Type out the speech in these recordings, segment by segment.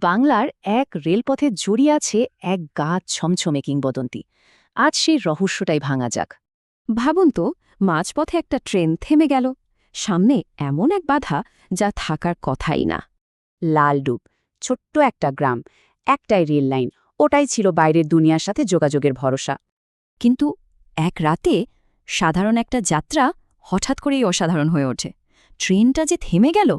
বাংলার এক রেলপথে জড়িয়ে আছে এক গা ছমছমে কিংবদন্তি। আজ সেই রহস্যটাই ভাঙা যাক। ভাবুন তো, মাঝপথে একটা ট্রেন থেমে গেল। সামনে এমন এক বাধা যা থাকার কথাই না। লালডুব ছোট্ট একটা গ্রাম, একটাই রেল লাইন, ওটাই ছিল বাইরের দুনিয়ার সাথে যোগাযোগের ভরসা। কিন্তু এক রাতে সাধারণ একটা যাত্রা হঠাৎ করেই অসাধারণ হয়ে ওঠে। ট্রেনটা যে থেমে গেল?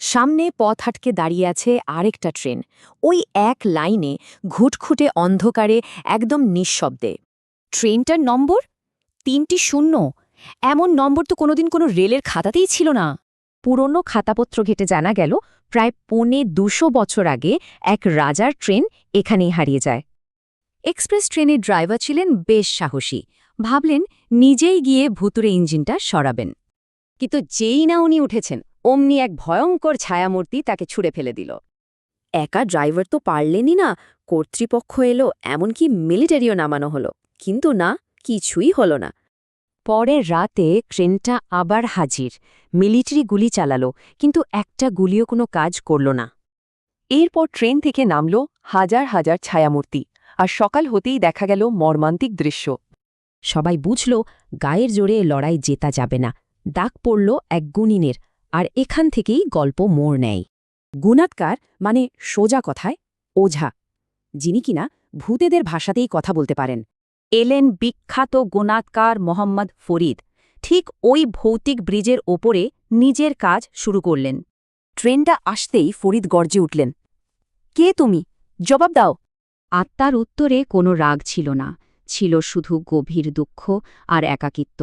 সামনে পথ হাটকে দাঁড়িয়ে আছে আরেকটা ট্রেন। ওই এক লাইনে ঘুটঘুটে অন্ধকারে একদম নিঃশব্দে। ট্রেনটার নম্বর? তিনটি শূন্য। এমন নম্বর তো কোনোদিন কোনো রেলের খাতাতেই ছিল না। পুরনো খাতাপত্র ঘেটে জানা গেল, প্রায় পৌনে দুশো বছর আগে এক রাজার ট্রেন এখানেই হারিয়ে যায়। এক্সপ্রেস ট্রেনের ড্রাইভার ছিলেন বেশ সাহসী। ভাবলেন, নিজেই গিয়ে ভুতুরে ইঞ্জিনটা সরাবেন। কিন্তু যেই না উনি উঠেছেন অমনি এক ভয়ঙ্কর ছায়ামূর্তি তাকে ছুড়ে ফেলে দিল। একা ড্রাইভার তো পারলেনই না। কর্তৃপক্ষ এলো, এমনকি মিলিটারিও নামানো হলো। কিন্তু না, কিছুই হলো না। পরের রাতে ট্রেনটা আবার হাজির। মিলিটারি গুলি চালালো, কিন্তু একটা গুলিও কোনো কাজ করল না। এরপর ট্রেন থেকে নামল হাজার হাজার ছায়ামূর্তি, আর সকাল হতেই দেখা গেল মর্মান্তিক দৃশ্য। সবাই বুঝল, গায়ের জোরে লড়াই জেতা যাবে না। দাগ পড়ল এক গুণিনের আর এখান থেকেই গল্প মোড় নেয়। গুণাৎকার মানে সোজা কথায় ওঝা, যিনি কিনা ভূতেদের ভাষাতেই কথা বলতে পারেন। এলেন বিখ্যাত গুণাৎকার মোহাম্মদ ফরিদ, ঠিক ওই ভৌতিক ব্রিজের ওপরে নিজের কাজ শুরু করলেন। ট্রেনটা আসতেই ফরিদ গর্জে উঠলেন, কে তুমি? জবাব দাও। আত্মার উত্তরে কোনো রাগ ছিল না, ছিল শুধু গভীর দুঃখ আর একাকিত্ব।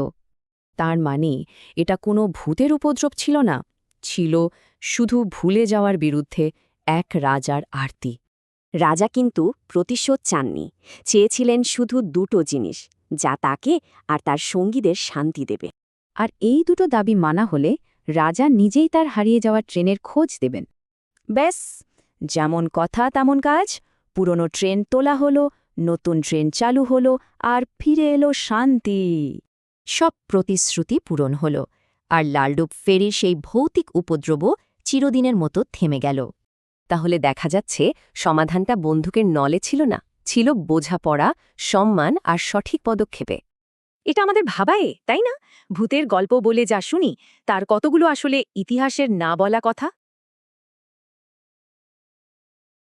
তার মানে এটা কোনো ভূতের উপদ্রব ছিল না, ছিল শুধু ভুলে যাওয়ার বিরুদ্ধে এক রাজার আরতি। রাজা কিন্তু প্রতিশোধ চাননি, চেয়েছিলেন শুধু দুটো জিনিস, যা তাকে আর তার সঙ্গীদের শান্তি দেবে। আর এই দুটো দাবি মানা হলে রাজা নিজেই তার হারিয়ে যাওয়া ট্রেনের খোঁজ দেবেন। ব্যাস, যেমন কথা তেমন কাজ, পুরনো ট্রেন তোলা হলো, নতুন ট্রেন চালু হলো, আর ফিরে এলো শান্তি। সব প্রতিশ্রুতি পূরণ হল, আর লালডুব ফেরির সেই ভৌতিক উপদ্রব চিরদিনের মতো থেমে গেল। তাহলে দেখা যাচ্ছে, সমাধানটা বন্দুকের নলে ছিল না, ছিল বোঝাপড়া, সম্মান আর সঠিক পদক্ষেপে। এটা আমাদের ভাবায়, তাই না? ভূতের গল্প বলে যা শুনি, তার কতগুলো আসলে ইতিহাসের না বলা কথা?